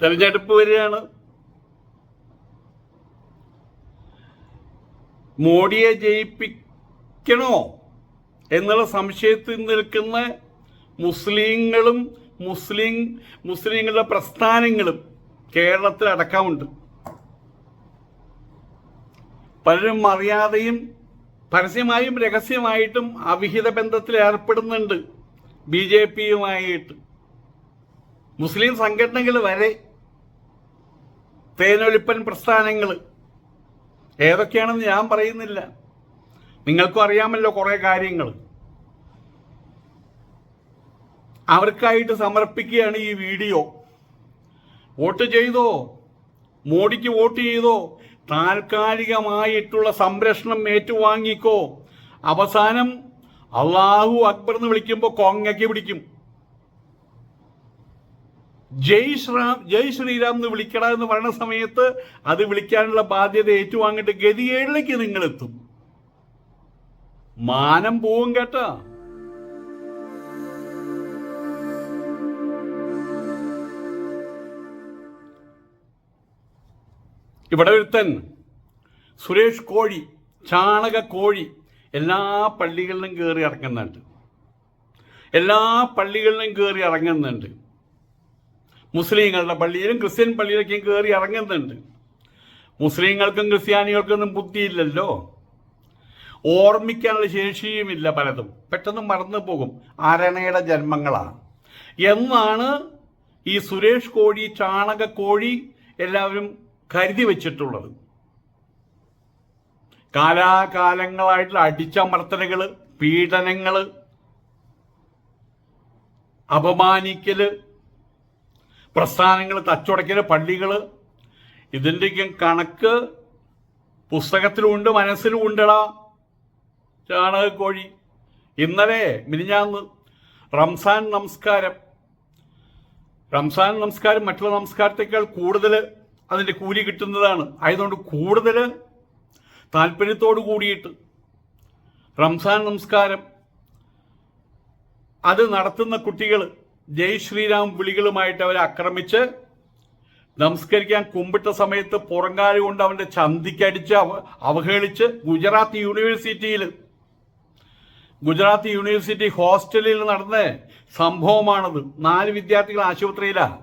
തെരഞ്ഞെടുപ്പ് വരികയാണ്. മോഡിയെ ജയിപ്പിക്കണോ എന്നുള്ള സംശയത്തിൽ നിൽക്കുന്ന മുസ്ലിങ്ങളും മുസ്ലിം മുസ്ലിങ്ങളുടെ പ്രസ്ഥാനങ്ങളും കേരളത്തിൽ അടക്കമുണ്ട്. പലരും അറിയാതെയും പരസ്യമായും രഹസ്യമായിട്ടും അവിഹിത ബന്ധത്തിൽ ഏർപ്പെടുന്നുണ്ട്. B J പിയുമായിട്ട്. മുസ്ലിം സംഘടനകൾ വരെ തേനൊലിപ്പൻ പ്രസ്ഥാനങ്ങൾ ഏതൊക്കെയാണെന്ന് ഞാൻ പറയുന്നില്ല. നിങ്ങൾക്കും അറിയാമല്ലോ കുറേ കാര്യങ്ങൾ അവർക്കായിട്ട് സമർപ്പിക്കുകയാണ് ഈ വീഡിയോ. വോട്ട് ചെയ്തോ? മോഡിക്ക് വോട്ട് ചെയ്തോ? താൽക്കാലികമായിട്ടുള്ള സംരക്ഷണം ഏറ്റുവാങ്ങിക്കോ? അവസാനം അള്ളാഹു അക്ബർ എന്ന് വിളിക്കുമ്പോൾ കൊങ്ങയ്ക്ക് പിടിക്കും. ജയ് ശ്രീറാം ജയ് ശ്രീരാം എന്ന് വിളിക്കട എന്ന് പറയുന്ന സമയത്ത് അത് വിളിക്കാനുള്ള ബാധ്യത ഏറ്റുവാങ്ങിട്ട് ഗതികേടിലേക്ക് നിങ്ങൾ എത്തും മാനം പോവും കേട്ടോ. ഇവിടെ ഒരുത്തൻ സുരേഷ് കോഴി ചാണക കോഴി എല്ലാ പള്ളികളിലും കയറി ഇറങ്ങുന്നുണ്ട്. എല്ലാ പള്ളികളിലും കയറി ഇറങ്ങുന്നുണ്ട്. മുസ്ലിങ്ങളുടെ പള്ളിയിലും ക്രിസ്ത്യൻ പള്ളിയിലൊക്കെയും കയറി ഇറങ്ങുന്നുണ്ട്. മുസ്ലിങ്ങൾക്കും ക്രിസ്ത്യാനികൾക്കൊന്നും ബുദ്ധിയില്ലല്ലോ. ഓർമ്മിക്കാനുള്ള ശേഷിയുമില്ല പലതും. പെട്ടെന്ന് മറന്നു പോകും അരണയുടെ ജന്മങ്ങളാണ്. എന്നാണ് ഈ സുരേഷ് കോഴി ചാണക കോഴി എല്ലാവരും കരുതി വച്ചിട്ടുള്ളത്. കാലാകാലങ്ങളായിട്ടുള്ള അടിച്ചമർത്തലുകൾ പീഡനങ്ങൾ അപമാനിക്കൽ പ്രസ്ഥാനങ്ങൾ തച്ചുടക്കിയ പള്ളികൾ ഇതിന്റെയൊക്കെ കണക്ക് പുസ്തകത്തിലുമുണ്ട് മനസ്സിലും ഉണ്ടടാ ചാണകക്കോഴി. ഇന്നലെ മിനിഞ്ഞാന്ന് റംസാൻ നമസ്കാരം. റംസാൻ നമസ്കാരം മറ്റുള്ള നമസ്കാരത്തേക്കാൾ കൂടുതൽ അതിന്റെ കൂലി കിട്ടുന്നതാണ്. ആയതുകൊണ്ട് കൂടുതൽ താല്പര്യത്തോട് കൂടിയിട്ട് റംസാൻ നമസ്കാരം. അത് നടത്തുന്ന കുട്ടികൾ ജയ് ശ്രീരാം വിളികളുമായിട്ട് അവരെ ആക്രമിച്ച് നമസ്കരിക്കാൻ കുമ്പിട്ട സമയത്ത് പുറങ്കാൽ കൊണ്ട് അവന്റെ ചന്തിക്കടിച്ച് അവഹേളിച്ച് ഗുജറാത്ത് യൂണിവേഴ്സിറ്റിയിൽ ഗുജറാത്ത് യൂണിവേഴ്സിറ്റി ഹോസ്റ്റലിൽ നടന്ന സംഭവമാണത്. നാല് വിദ്യാർത്ഥികൾ ആശുപത്രിയിലാ.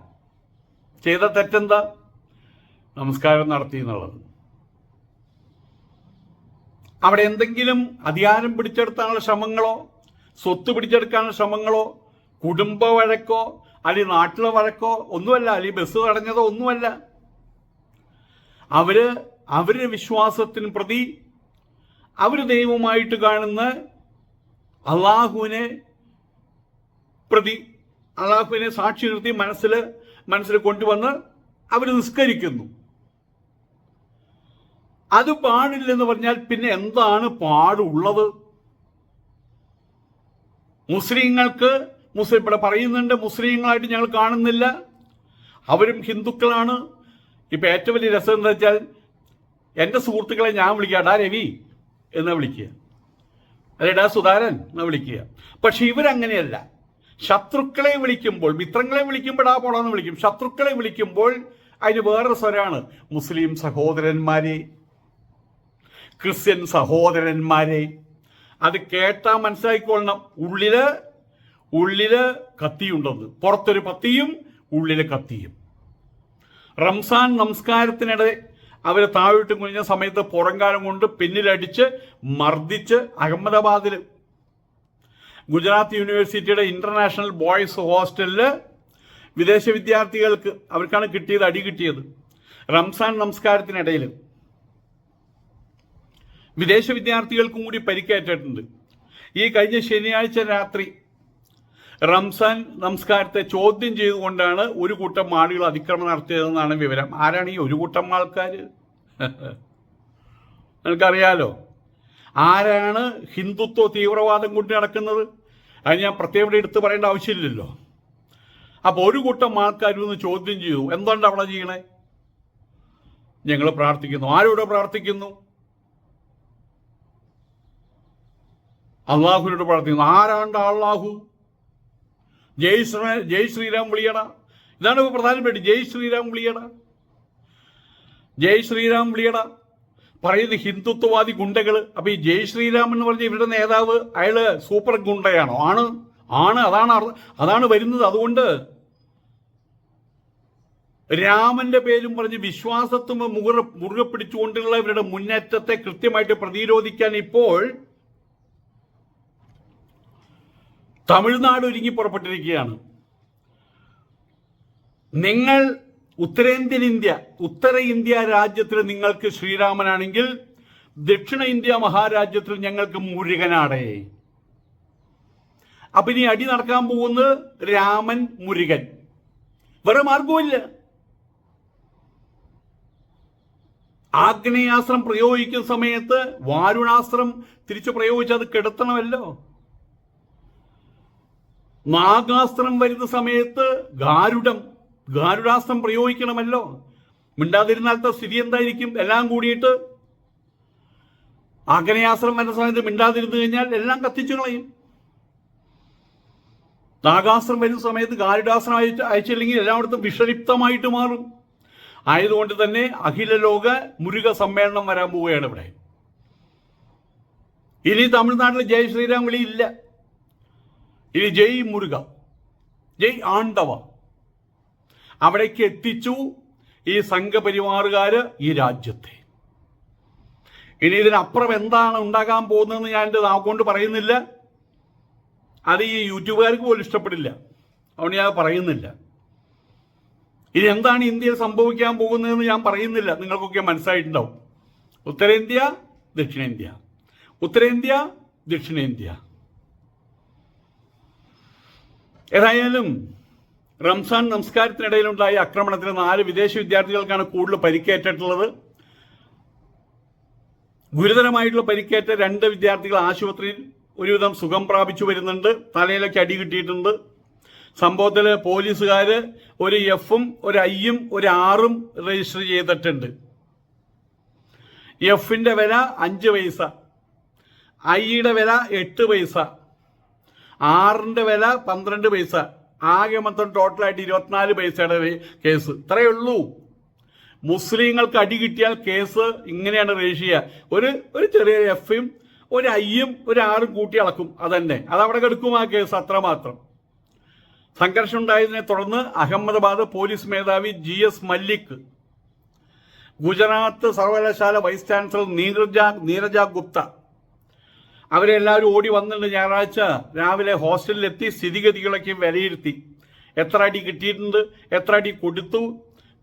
ചെയ്ത തെറ്റെന്താ? നമസ്കാരം നടത്തി എന്നുള്ളത്. അവിടെ എന്തെങ്കിലും അധികാരം പിടിച്ചെടുക്കാനുള്ള ശ്രമങ്ങളോ സ്വത്ത് പിടിച്ചെടുക്കാനുള്ള ശ്രമങ്ങളോ കുടുംബ വഴക്കോ അല്ലെങ്കിൽ നാട്ടിലെ വഴക്കോ ഒന്നുമല്ല അല്ലെങ്കിൽ ബസ് തടഞ്ഞതോ ഒന്നുമല്ല. അവർ അവരുടെ വിശ്വാസത്തിന് പ്രതി അവർ ദൈവമായിട്ട് കാണുന്ന അള്ളാഹുവിനെ പ്രതി അള്ളാഹുവിനെ സാക്ഷി നിർത്തി മനസ്സിൽ മനസ്സിൽ കൊണ്ടുവന്ന് അവർ നിസ്കരിക്കുന്നു. അത് പാടില്ലെന്ന് പറഞ്ഞാൽ പിന്നെ എന്താണ് പാടുള്ളത്? മുസ്ലിങ്ങൾക്ക് മുസ്ലിം ഇവിടെ പറയുന്നുണ്ട് മുസ്ലിങ്ങളായിട്ട് ഞങ്ങൾ കാണുന്നില്ല. അവരും ഹിന്ദുക്കളാണ്. ഇപ്പം ഏറ്റവും വലിയ രസം എന്താ വെച്ചാൽ എന്റെ സുഹൃത്തുക്കളെ ഞാൻ വിളിക്കുക ഡാ രവി എന്ന് വിളിക്കുക. അല്ലെ ഡാ സുധാരൻ എന്ന് വിളിക്കുക. പക്ഷെ ഇവരങ്ങനെയല്ല. ശത്രുക്കളെ വിളിക്കുമ്പോൾ മിത്രങ്ങളെ വിളിക്കുമ്പോൾ ആ പോളാന്ന് വിളിക്കും. ശത്രുക്കളെ വിളിക്കുമ്പോൾ അതിന് വേറൊരു സ്വരാണ് മുസ്ലിം സഹോദരന്മാരെ ക്രിസ്ത്യൻ സഹോദരന്മാരെ അത് കേട്ടാൽ മനസ്സിലാക്കിക്കൊള്ളണം ഉള്ളിൽ ഉള്ളിൽ കത്തിയുണ്ടെന്ന്. പുറത്തൊരു പത്തിയും ഉള്ളിൽ കത്തിയും. റംസാൻ നമസ്കാരത്തിനിടെ അവരെ താഴോട്ട് കുഞ്ഞ സമയത്ത് പുറംകാലം കൊണ്ട് പിന്നിലടിച്ച് മർദ്ദിച്ച് അഹമ്മദാബാദിൽ ഗുജറാത്ത് യൂണിവേഴ്സിറ്റിയുടെ ഇന്റർനാഷണൽ ബോയ്സ് ഹോസ്റ്റലിൽ വിദേശ വിദ്യാർത്ഥികൾക്ക് അവർക്കാണ് കിട്ടിയത് അടി കിട്ടിയത്. റംസാൻ നമസ്കാരത്തിനിടയിൽ വിദേശ വിദ്യാർത്ഥികൾക്കും കൂടി പരിക്കേറ്റിട്ടുണ്ട്. ഈ കഴിഞ്ഞ ശനിയാഴ്ച രാത്രി റംസാൻ നമസ്കാരത്തെ ചോദ്യം ചെയ്തുകൊണ്ടാണ് ഒരു കൂട്ടം ആളുകൾ അതിക്രമം നടത്തിയതെന്നാണ് വിവരം. ആരാണ് ഈ ഒരു കൂട്ടം ആൾക്കാർ നിങ്ങൾക്കറിയാലോ? ആരാണ് ഹിന്ദുത്വ തീവ്രവാദം കൊണ്ട് നടക്കുന്നത്? അത് ഞാൻ പ്രത്യേകം എടുത്ത് പറയേണ്ട ആവശ്യമില്ലല്ലോ. അപ്പോൾ ഒരു കൂട്ടം ആൾക്കാർ ഒന്ന് ചോദ്യം ചെയ്തു. എന്തുകൊണ്ട് അവിടെ ചെയ്യണേ? ഞങ്ങൾ പ്രാർത്ഥിക്കുന്നു. ആരോടെ പ്രാർത്ഥിക്കുന്നു? അള്ളാഹുവിനോട് പ്രാർത്ഥിക്കുന്നു. ആരാണ്ട് അള്ളാഹു ജയ് ശ്രീ ജയ് ശ്രീരാം വിളിയട. ഇതാണ് ഇപ്പോൾ പ്രധാനപ്പെട്ട ജയ് ശ്രീരാം വിളിയട. ജയ് ശ്രീരാം വിളിയട. പറയുന്നത് ഹിന്ദുത്വവാദി ഗുണ്ടകൾ അപ്പൊ ഈ ജയ് ശ്രീരാം എന്ന് പറഞ്ഞ ഇവരുടെ നേതാവ് അയാൾ സൂപ്പർ ഗുണ്ടയാണോ? ആണ്. ആണ്. അതാണ് അതാണ് വരുന്നത്. അതുകൊണ്ട് രാമന്റെ പേരും പറഞ്ഞ് വിശ്വാസത്വം മുറുകെ പിടിച്ചുകൊണ്ടുള്ള ഇവരുടെ മുന്നേറ്റത്തെ കൃത്യമായിട്ട് പ്രതിരോധിക്കാൻ ഇപ്പോൾ തമിഴ്നാട് ഒരുങ്ങി പുറപ്പെട്ടിരിക്കുകയാണ്. നിങ്ങൾ ഉത്തരേന്ത്യൻ ഇന്ത്യ ഉത്തര ഇന്ത്യ രാജ്യത്തിൽ നിങ്ങൾക്ക് ശ്രീരാമനാണെങ്കിൽ ദക്ഷിണ ഇന്ത്യ മഹാരാജ്യത്തിൽ ഞങ്ങൾക്ക് മുരുകനാടേ. അപ്പൊ ഇനി അടി നടക്കാൻ പോകുന്നത് രാമൻ മുരുകൻ. വേറെ മാർഗവുമില്ല ആഗ്നേയാസ്ത്രം പ്രയോഗിക്കുന്ന സമയത്ത് വാരുണാസ്ത്രം തിരിച്ചു പ്രയോഗിച്ച് അത് കെടുത്തണമല്ലോ. നാഗാസ്ത്രം വരുന്ന സമയത്ത് ഗാരുഡം ഗാരുഡാസ്ത്രം പ്രയോഗിക്കണമല്ലോ. മിണ്ടാതിരുന്നാലത്തെ സ്ഥിതി എന്തായിരിക്കും? എല്ലാം കൂടിയിട്ട് ആഗ്നേയാസ്ത്രം വരുന്ന സമയത്ത് മിണ്ടാതിരുന്നു കഴിഞ്ഞാൽ എല്ലാം കത്തിച്ചു കളയും. നാഗാസ്ത്രം വരുന്ന സമയത്ത് ഗാരുഡാസ്ത്രം അയച്ച അയച്ചില്ലെങ്കിൽ എല്ലായിടത്തും വിഷലിപ്തമായിട്ട് മാറും. ആയതുകൊണ്ട് തന്നെ അഖിലലോക മുരുക സമ്മേളനം വരാൻ പോവുകയാണ് ഇവിടെ. ഇനി തമിഴ്നാട്ടിൽ ജയശ്രീരാം വിളി ഇല്ല. ഇനി ജയ് മുരുക ജയ് ആണ്ടവ. അവിടേക്ക് എത്തിച്ചു ഈ സംഘപരിവാറുകാര് ഈ രാജ്യത്തെ. ഇനി ഇതിനപ്പുറം എന്താണ് ഉണ്ടാകാൻ പോകുന്നതെന്ന് ഞാൻ എന്റെ നാക്കൊണ്ട് പറയുന്നില്ല. അത് ഈ യൂട്യൂബുകാർക്ക് പോലും ഇഷ്ടപ്പെടില്ല. അതുകൊണ്ട് ഞാൻ പറയുന്നില്ല. ഇനി എന്താണ് ഇന്ത്യയിൽ സംഭവിക്കാൻ പോകുന്നതെന്ന് ഞാൻ പറയുന്നില്ല. നിങ്ങൾക്കൊക്കെ മനസ്സിലായിട്ടുണ്ടാവും. ഉത്തരേന്ത്യ ദക്ഷിണേന്ത്യ. ഉത്തരേന്ത്യ ദക്ഷിണേന്ത്യ. ഏതായാലും റംസാൻ നമസ്കാരത്തിനിടയിലുണ്ടായ ആക്രമണത്തിന് നാല് വിദേശ വിദ്യാർത്ഥികൾക്കാണ് കൂടുതൽ പരിക്കേറ്റിട്ടുള്ളത്. ഗുരുതരമായിട്ടുള്ള പരിക്കേറ്റ രണ്ട് വിദ്യാർത്ഥികൾ ആശുപത്രിയിൽ ഒരുവിധം സുഖം പ്രാപിച്ചു വരുന്നുണ്ട്. തലയിലൊക്കെ അടി കിട്ടിയിട്ടുണ്ട്. സംഭവത്തിൽ പോലീസുകാർ ഒരു എഫും ഒരു ഐയും ഒരു ആറും രജിസ്റ്റർ ചെയ്തിട്ടുണ്ട്. എഫിന്റെ വില അഞ്ച് പൈസ ഐയുടെ വില എട്ട് പൈസ. ആറിന്റെ വില പന്ത്രണ്ട് പൈസ. ആകെ മൊത്തം ടോട്ടലായിട്ട് ഇരുപത്തിനാല് പൈസയുടെ കേസ് ഇത്രയേ ഉള്ളൂ. മുസ്ലിങ്ങൾക്ക് അടി കിട്ടിയാൽ കേസ് ഇങ്ങനെയാണ് ചെയ്യുക. ഒരു ഒരു ചെറിയ എഫും ഒരു ഐയും ഒരു ആറും കൂട്ടി അളക്കും. അതന്നെ. അതവിടെ കെടുക്കും ആ കേസ് അത്രമാത്രം. സംഘർഷം ഉണ്ടായതിനെ തുടർന്ന് അഹമ്മദാബാദ് പോലീസ് മേധാവി ജി എസ് മല്ലിക് ഗുജറാത്ത് സർവകലാശാല വൈസ് ചാൻസലർ നീരജ നീരജ ഗുപ്ത അവരെല്ലാവരും ഓടി വന്നിട്ട് ഞായറാഴ്ച. രാവിലെ ഹോസ്റ്റലിലെത്തി സ്ഥിതിഗതികളൊക്കെ വിലയിരുത്തി. എത്ര അടി കിട്ടിയിട്ടുണ്ട്? എത്ര അടി കൊടുത്തു?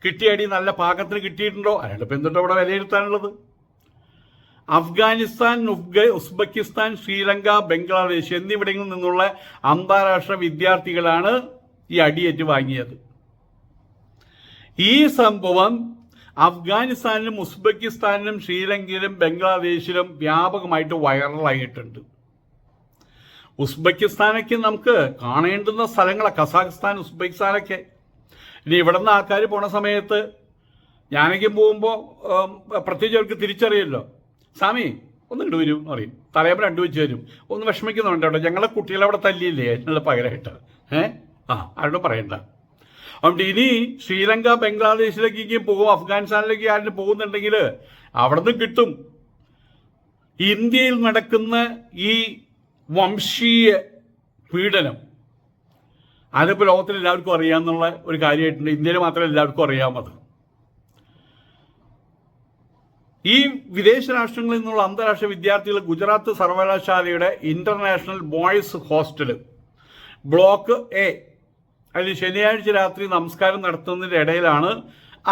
കിട്ടിയ അടി നല്ല പാകത്തിന് കിട്ടിയിട്ടുണ്ടോ? അയാളിപ്പോൾ എന്തുണ്ടോ അവിടെ വിലയിരുത്താനുള്ളത്? അഫ്ഗാനിസ്ഥാൻ ഉസ്ബെക്കിസ്ഥാൻ ശ്രീലങ്ക ബംഗ്ലാദേശ് എന്നിവിടങ്ങളിൽ നിന്നുള്ള അന്താരാഷ്ട്ര വിദ്യാർത്ഥികളാണ് ഈ അടിയേറ്റ് വാങ്ങിയത്. ഈ സംഭവം അഫ്ഗാനിസ്ഥാനിലും ഉസ്ബെക്കിസ്ഥാനിലും ശ്രീലങ്കയിലും ബംഗ്ലാദേശിലും വ്യാപകമായിട്ട് വൈറലായിട്ടുണ്ട്. ഉസ്ബെക്കിസ്ഥാനൊക്കെ നമുക്ക് കാണേണ്ടുന്ന സ്ഥലങ്ങളെ കസാഖിസ്ഥാൻ ഉസ്ബെക്കിസ്ഥാനൊക്കെ. ഇനി ഇവിടെ നിന്ന് ആൾക്കാർ പോണ സമയത്ത് ഞാനൊക്കെ പോകുമ്പോൾ പ്രത്യേകിച്ച് അവർക്ക് തിരിച്ചറിയല്ലോ. സ്വാമി ഒന്ന് ഇട്ട് വരും എന്ന് പറയും. തലയപ്പം രണ്ടു വെച്ച് തരും. ഒന്ന് വിഷമിക്കുന്നുണ്ട്? കേട്ടോ ഞങ്ങളെ കുട്ടികളെ അവിടെ തല്ലിയില്ലേ? അതിനുള്ള പകരമായിട്ട് ഏഹ് ആ ആരോടും പറയണ്ട. അതുകൊണ്ട് ഇനി ശ്രീലങ്ക ബംഗ്ലാദേശിലേക്ക് പോകും. അഫ്ഗാനിസ്ഥാനിലേക്ക് ആരും പോകുന്നുണ്ടെങ്കിൽ അവിടുന്ന് കിട്ടും. ഇന്ത്യയിൽ നടക്കുന്ന ഈ വംശീയ പീഡനം അതിപ്പോൾ ലോകത്തിൽ എല്ലാവർക്കും അറിയാമെന്നുള്ള ഒരു കാര്യമായിട്ടുണ്ട്. ഇന്ത്യയിൽ മാത്രമേ എല്ലാവർക്കും അറിയാമത് ഈ വിദേശ രാഷ്ട്രങ്ങളിൽ നിന്നുള്ള അന്താരാഷ്ട്ര വിദ്യാർത്ഥികൾ ഗുജറാത്ത് സർവകലാശാലയുടെ international boys hostel block A അതിൽ ശനിയാഴ്ച രാത്രി നമസ്കാരം നടത്തുന്നതിന്റെ ഇടയിലാണ്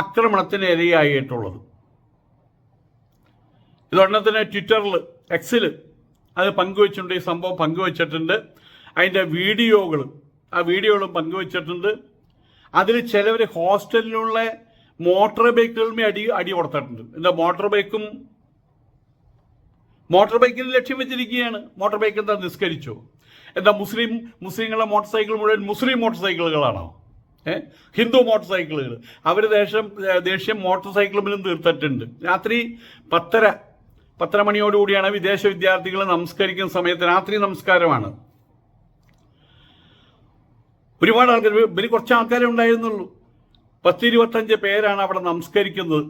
ആക്രമണത്തിന് ഇരയായിട്ടുള്ളത്. ഇതൊരെണ്ണം തന്നെ ട്വിറ്ററിൽ എക്സിൽ അത് പങ്കുവച്ചിട്ടുണ്ട് ഈ സംഭവം പങ്കുവച്ചിട്ടുണ്ട്. അതിന്റെ വീഡിയോകൾ ആ വീഡിയോകളും പങ്കുവച്ചിട്ടുണ്ട്. അതിൽ ചിലവർ ഹോസ്റ്റലിലുള്ള മോട്ടോർ ബൈക്കുകളുമേ അടി അടി കൊടുത്തിട്ടുണ്ട്. എന്താ മോട്ടോർ ബൈക്കും? മോട്ടോർ ബൈക്കിൽ ലക്ഷ്യം വെച്ചിരിക്കുകയാണ്. മോട്ടോർ ബൈക്ക് എന്താ നിസ്കരിച്ചോ? എന്താ മുസ്ലിം മുസ്ലിങ്ങളുടെ മോട്ടോർ സൈക്കിൾ മുഴുവൻ മുസ്ലിം മോട്ടോർ സൈക്കിളുകളാണോ ഏഹ് ഹിന്ദു മോട്ടോർ സൈക്കിളുകൾ അവർ ദേശം ദേഷ്യം മോട്ടോർ സൈക്കിളിലും തീർത്തിട്ടുണ്ട്. രാത്രി പത്തര പത്തര മണിയോടുകൂടിയാണ് വിദേശ വിദ്യാർത്ഥികൾ നമസ്കരിക്കുന്ന സമയത്ത് രാത്രി നമസ്കാരമാണ്. ഒരുപാട് ആൾക്കാർ ഇവർ കുറച്ച് ആൾക്കാരെ ഉണ്ടായിരുന്നുള്ളൂ. പത്തിരുപത്തഞ്ച് പേരാണ് അവിടെ നമസ്കരിക്കുന്നത്.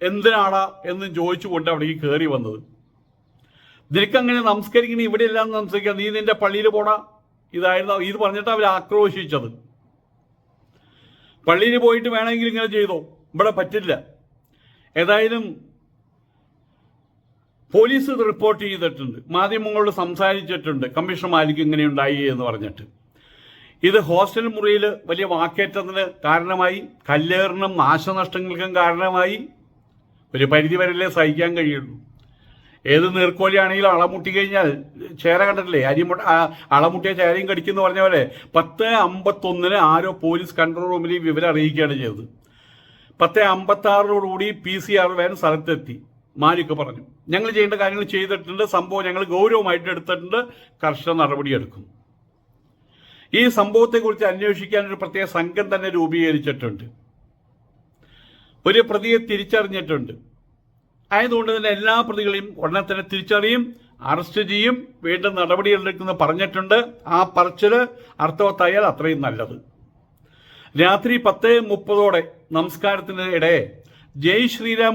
എന്തിനാണ് എന്ന് ചോദിച്ചുകൊണ്ട് അവിടേക്ക് കയറി വന്നത്. നിനക്കങ്ങനെ നമസ്കരിക്കണേ ഇവിടെ എല്ലാം നമസ്കരിക്കാം നീ നിന്റെ പള്ളിയിൽ പോടാ. ഇതായിരുന്നു ഇത് പറഞ്ഞിട്ട് അവർ ആക്രോശിച്ചത്. പള്ളിയിൽ പോയിട്ട് വേണമെങ്കിൽ ഇങ്ങനെ ചെയ്തോ? ഇവിടെ പറ്റില്ല. ഏതായാലും പോലീസ് ഇത് റിപ്പോർട്ട് ചെയ്തിട്ടുണ്ട്. മാധ്യമങ്ങളോട് സംസാരിച്ചിട്ടുണ്ട്. ഇങ്ങനെ ഉണ്ടായി എന്ന് പറഞ്ഞിട്ട്. ഇത് ഹോസ്റ്റൽ മുറിയിൽ വലിയ വാക്കേറ്റത്തിന് കാരണമായി കല്ലേറിനും നാശനഷ്ടങ്ങൾക്കും കാരണമായി ഒരു പരിധി വരല്ലേ സഹിക്കാൻ കഴിയുള്ളൂ. ഏത് നീർക്കോലിയാണെങ്കിലും അളമുട്ടി കഴിഞ്ഞാൽ ചേര കണ്ടിട്ടില്ലേ? അരിമുട്ട അളമുട്ടിയ ചേരയും കടിക്കുന്ന പറഞ്ഞ പോലെ പത്ത് അമ്പത്തൊന്നിന് ആരോ പോലീസ് കൺട്രോൾ റൂമിൽ ഈ വിവരം അറിയിക്കുകയാണ് ചെയ്തത്. പത്ത് അമ്പത്തി ആറിനോടുകൂടി പി സി ആർ വാൻ സ്ഥലത്തെത്തി. മാലിക്ക് പറഞ്ഞു ഞങ്ങൾ ചെയ്യേണ്ട കാര്യങ്ങൾ ചെയ്തിട്ടുണ്ട്. സംഭവം ഞങ്ങൾ ഗൗരവമായിട്ട് എടുത്തിട്ടുണ്ട്. കർശന നടപടിയെടുക്കും. ഈ സംഭവത്തെക്കുറിച്ച് അന്വേഷിക്കാൻ ഒരു പ്രത്യേക സംഘം തന്നെ രൂപീകരിച്ചിട്ടുണ്ട്. ഒരു പ്രതിയെ തിരിച്ചറിഞ്ഞിട്ടുണ്ട്. ആയതുകൊണ്ട് തന്നെ എല്ലാ പ്രതികളെയും ഉടനെ തന്നെ തിരിച്ചറിയും അറസ്റ്റ് ചെയ്യും വീണ്ടും നടപടികളെടുക്കുന്ന പറഞ്ഞിട്ടുണ്ട്. ആ പറച്ചിൽ അർത്ഥവത്തായാൽ അത്രയും നല്ലത്. രാത്രി പത്ത് മുപ്പതോടെ നമസ്കാരത്തിന് ഇടയെ ജയ് ശ്രീരാം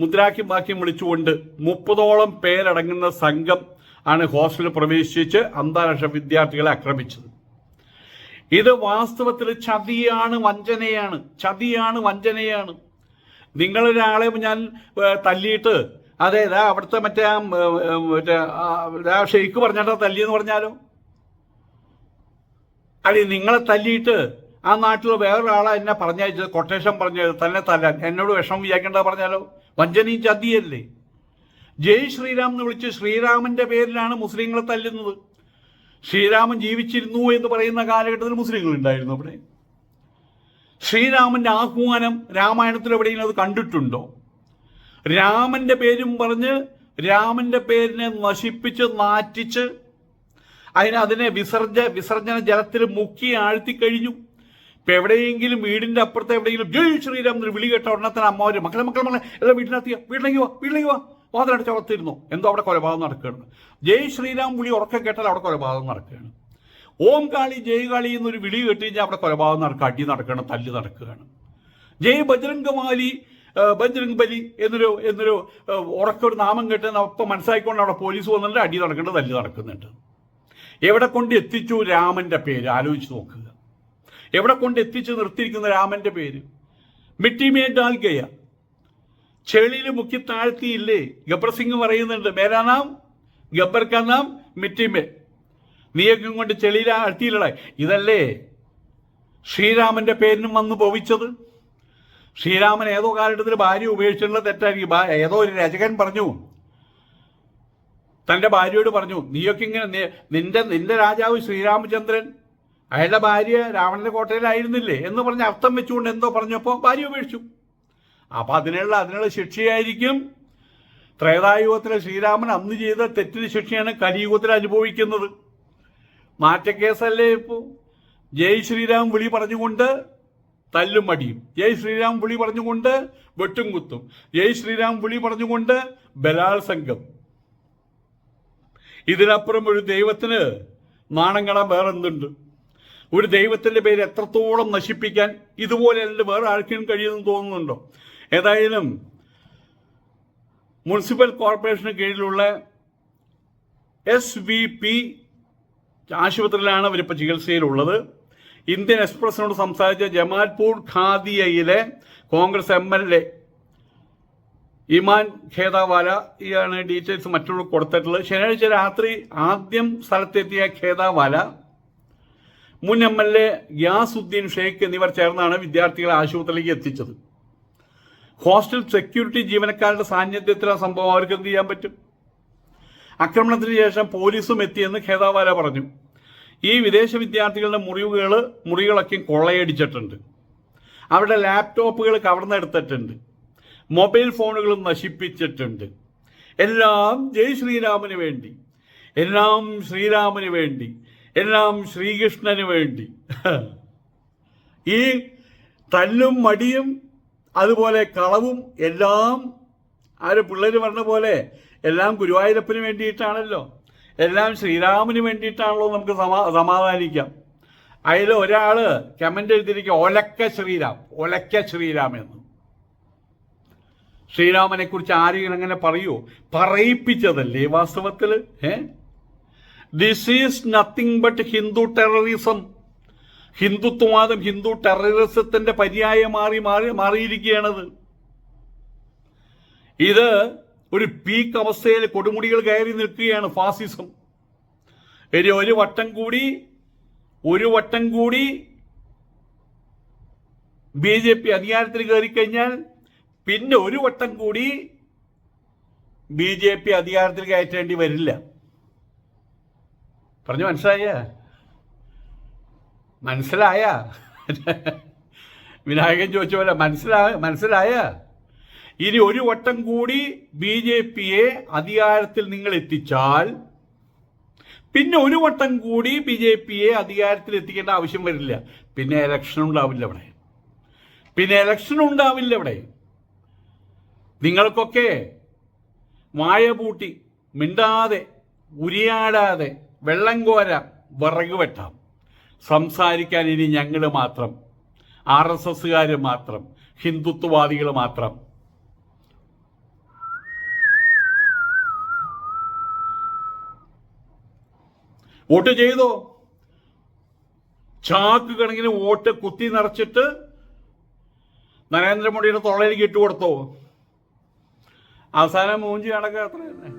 മുദ്രാക്കി വാക്യം വിളിച്ചുകൊണ്ട് മുപ്പതോളം പേരടങ്ങുന്ന സംഘം ആണ് ഹോസ്റ്റലിൽ പ്രവേശിച്ച് അന്താരാഷ്ട്ര വിദ്യാർത്ഥികളെ ആക്രമിച്ചത്. ഇത് വാസ്തവത്തിൽ ചതിയാണ് വഞ്ചനയാണ് ചതിയാണ് വഞ്ചനയാണ്. നിങ്ങളൊരാളെ ഞാൻ തല്ലിയിട്ട് അതെ ഇതാ അവിടുത്തെ മറ്റേ ആ, മറ്റേ ആ ഷെയ്ക്ക് പറഞ്ഞിട്ടാ തല്ലിയെന്ന് പറഞ്ഞാലോ? അല്ലെ നിങ്ങളെ തല്ലിയിട്ട് ആ നാട്ടിൽ വേറൊരാളെ എന്നെ പറഞ്ഞയച്ചത് കൊട്ടേഷൻ പറഞ്ഞത് തന്നെ തല്ലാൻ എന്നോട് വിഷമം വിചാരിക്കേണ്ട പറഞ്ഞാലോ? വഞ്ചനയും ചതിയല്ലേ? ജയ് ശ്രീരാം എന്ന് വിളിച്ച് ശ്രീരാമന്റെ പേരിലാണ് മുസ്ലിങ്ങളെ തല്ലുന്നത്. ശ്രീരാമൻ ജീവിച്ചിരുന്നു എന്ന് പറയുന്ന കാലഘട്ടത്തിൽ മുസ്ലിങ്ങൾ ഉണ്ടായിരുന്നു അവിടെ. ശ്രീരാമന്റെ ആഹ്വാനം രാമായണത്തിൽ എവിടെയെങ്കിലും അത് കണ്ടിട്ടുണ്ടോ? രാമന്റെ പേരും പറഞ്ഞ് രാമന്റെ പേരിനെ നശിപ്പിച്ച് നാറ്റിച്ച് അതിന് അതിനെ വിസർജ വിസർജന ജലത്തിൽ മുക്കി ആഴ്ത്തി കഴിഞ്ഞു. ഇപ്പൊ എവിടെയെങ്കിലും വീടിന്റെ അപ്പുറത്ത് എവിടെയെങ്കിലും ജയ് ശ്രീരാം എന്നൊരു വിളി കേട്ട ഉടനെ തന്നെ അമ്മമാര് മക്കളെ മക്കളെ മക്കളെ എല്ലാം വീട്ടിനകത്തിയ വീട്ടിലേക്ക് വാ വീട്ടിലേക്ക് വാ. വാതിലടച്ച് അകത്തിരുന്നു എന്തോ അവിടെ കൊലപാതകം നടക്കുകയാണ്. ജയ് ശ്രീരാം വിളി ഉറക്കെ കേട്ടാൽ അവിടെ കൊലപാതകം നടക്കുകയാണ്. ഓം കാളി ജയ് കാളി എന്നൊരു വിളി കേട്ട് കഴിഞ്ഞാൽ അവിടെ കൊലപാതകം നടക്കുക അടി നടക്കണം തല്ല് നടക്കുകയാണ്. ജയ് ബജ്രംഗമാലി മാലി ബജ്രംഗ് ബലി എന്നൊരു എന്നൊരു ഉറക്ക ഒരു നാമം കേട്ട് അപ്പം മനസ്സിലാക്കിക്കൊണ്ട് അവിടെ പോലീസ് വന്നിട്ട് അടി നടക്കേണ്ടത് തല്ല് നടക്കുന്നുണ്ട്. എവിടെ കൊണ്ട് എത്തിച്ചു രാമന്റെ പേര്? ആലോചിച്ച് നോക്കുക. എവിടെ കൊണ്ട് എത്തിച്ചു നിർത്തിയിരിക്കുന്ന രാമന്റെ പേര്? മിട്ടിമേ ഡാൽ ഗയ. ചെളിയിൽ മുക്കി താഴ്ത്തിയില്ലേ? ഗബ്ബർ സിംഗ് പറയുന്നുണ്ട് മേരാ നാം ഗബ്ബർ കാ നാം മിട്ടിമേ. നീയൊക്കെ കൊണ്ട് ചെളിയിൽ ആഴ്ത്തിയില്ലടേ ഇതല്ലേ ശ്രീരാമന്റെ പേരിനും വന്ന് ഭവിച്ചത് ശ്രീരാമൻ ഏതോ കാലഘട്ടത്തിൽ ഭാര്യ ഉപേക്ഷിച്ചിട്ടുള്ള തെറ്റായിരിക്കും. ഏതോ ഒരു രചകൻ പറഞ്ഞു. തന്റെ ഭാര്യയോട് പറഞ്ഞു നീയൊക്കെ ഇങ്ങനെ നിന്റെ നിന്റെ രാജാവ് ശ്രീരാമചന്ദ്രൻ അയാളുടെ ഭാര്യ രാവണന്റെ കോട്ടയിലായിരുന്നില്ലേ? എന്ന് പറഞ്ഞ് അർത്ഥം വെച്ചുകൊണ്ട് എന്തോ പറഞ്ഞപ്പോൾ ഭാര്യ ഉപേക്ഷിച്ചു. അപ്പൊ അതിനുള്ള അതിനുള്ള ശിക്ഷയായിരിക്കും ത്രേതായുഗത്തിലെ ശ്രീരാമൻ അന്ന് ചെയ്ത തെറ്റിന് ശിക്ഷയാണ് കലിയുഗത്തിൽ അനുഭവിക്കുന്നത്. മാറ്റക്കേസല്ലേ ഇപ്പോ? ജയ് ശ്രീരാം വിളി പറഞ്ഞുകൊണ്ട് തല്ലും മടിയും. ജയ് ശ്രീരാം വിളി പറഞ്ഞുകൊണ്ട് വെട്ടും കുത്തും. ജയ് ശ്രീരാം വിളി പറഞ്ഞുകൊണ്ട് ബലാത്സംഗം ഇതിനപ്പുറം ഒരു ദൈവത്തിന് നാണം വേറെ എന്തുണ്ട് ഒരു ദൈവത്തിന്റെ പേര് എത്രത്തോളം നശിപ്പിക്കാൻ ഇതുപോലെ അല്ല വേറെ ആർക്കും കഴിയുമെന്ന് തോന്നുന്നുണ്ടോ? ഏതായാലും മുനിസിപ്പൽ കോർപ്പറേഷന് കീഴിലുള്ള എസ് വി പി ആശുപത്രിയിലാണ് അവരിപ്പോൾ ചികിത്സയിലുള്ളത്. ഇന്ത്യൻ എക്സ്പ്രസിനോട് സംസാരിച്ച Jamalpur ഖാദിയയിലെ Congress M L A Iman Khedawala ഇയാണ് details മറ്റുള്ള കൊടുത്തിട്ടുള്ളത്. ശനിയാഴ്ച രാത്രി ആദ്യം സ്ഥലത്തെത്തിയ ഖേദാവാല മുൻ M L A Gyasuddin Shaikh എന്നിവർ ചേർന്നാണ് വിദ്യാർത്ഥികളെ ആശുപത്രിയിലേക്ക് എത്തിച്ചത്. ഹോസ്റ്റൽ സെക്യൂരിറ്റി ജീവനക്കാരുടെ സാന്നിധ്യത്തിൽ ആ സംഭവം. അവർക്ക് എന്ത് ചെയ്യാൻ പറ്റും? ആക്രമണത്തിന് ശേഷം പോലീസും എത്തിയെന്ന് ഖേദാവാല പറഞ്ഞു. ഈ വിദേശ വിദ്യാർത്ഥികളുടെ മുറിവുകൾ മുറികളൊക്കെ കൊള്ളയടിച്ചിട്ടുണ്ട്. അവരുടെ ലാപ്ടോപ്പുകൾ കവർന്നെടുത്തിട്ടുണ്ട്. മൊബൈൽ ഫോണുകളും നശിപ്പിച്ചിട്ടുണ്ട്. എല്ലാം ജയ് ശ്രീരാമന് വേണ്ടി. എല്ലാം ശ്രീരാമന് വേണ്ടി. എല്ലാം ശ്രീകൃഷ്ണന് വേണ്ടി. ഈ തല്ലും മടിയും അതുപോലെ കളവും എല്ലാം ആര് പിള്ളേർ പറഞ്ഞ പോലെ എല്ലാം ഗുരുവായൂരപ്പന് വേണ്ടിയിട്ടാണല്ലോ. എല്ലാം ശ്രീരാമന് വേണ്ടിയിട്ടാണല്ലോ നമുക്ക് സമാ സമാധാനിക്കാം. അതിൽ ഒരാൾ കമന്റ് എഴുതിയിരിക്കുക ഒലക്ക ശ്രീരാം ഒലക്ക ശ്രീരാം എന്ന്. ശ്രീരാമനെ കുറിച്ച് ആരെങ്കിലും അങ്ങനെ പറയൂ? പറയിപ്പിച്ചതല്ലേ വാസ്തവത്തിൽ ഏ? This is nothing but Hindu terrorism ഹിന്ദുത്വവാദം Hindu ടെററിസത്തിന്റെ പര്യായം മാറി മാറി മാറിയിരിക്കുകയാണത്. ഇത് ഒരു പീക്ക് അവസ്ഥയിൽ കൊടുമുടികൾ കയറി നിൽക്കുകയാണ് ഫാസിസം. ഇനി ഒരു വട്ടം കൂടി ഒരു വട്ടം കൂടി ബി ജെ പി അധികാരത്തിൽ കയറിക്കഴിഞ്ഞാൽ പിന്നെ ഒരു വട്ടം കൂടി ബി ജെ പി അധികാരത്തിൽ കയറ്റേണ്ടി വരില്ല. പറഞ്ഞു മനസ്സിലായ? മനസ്സിലായ? വിനായകൻ ചോദിച്ച പോലെ മനസ്സിലായ മനസ്സിലായ? ഇനി ഒരു വട്ടം കൂടി ബി ജെ പിയെ അധികാരത്തിൽ നിങ്ങൾ എത്തിച്ചാൽ പിന്നെ ഒരു വട്ടം കൂടി ബി ജെ പിയെ അധികാരത്തിൽ എത്തിക്കേണ്ട ആവശ്യം വരില്ല. പിന്നെ ഇലക്ഷൻ ഉണ്ടാവില്ല അവിടെ. പിന്നെ ഇലക്ഷൻ ഉണ്ടാവില്ല അവിടെ. നിങ്ങൾക്കൊക്കെ വായ പൂട്ടി മിണ്ടാതെ ഉരിയാടാതെ വെള്ളം കോര വിറക് വെട്ടാം. സംസാരിക്കാൻ ഇനി ഞങ്ങൾ മാത്രം ആർ എസ് എസ്സുകാർ മാത്രം ഹിന്ദുത്വവാദികൾ മാത്രം. വോട്ട് ചെയ്തോ? ചാക്ക് കണക്കിന് വോട്ട് കുത്തി നിറച്ചിട്ട് നരേന്ദ്രമോദിയുടെ തൊള്ളയിലേക്ക് ഇട്ടുകൊടുത്തോ അവസാനം മൂഞ്ചി അടക്കം അത്ര തന്നെ.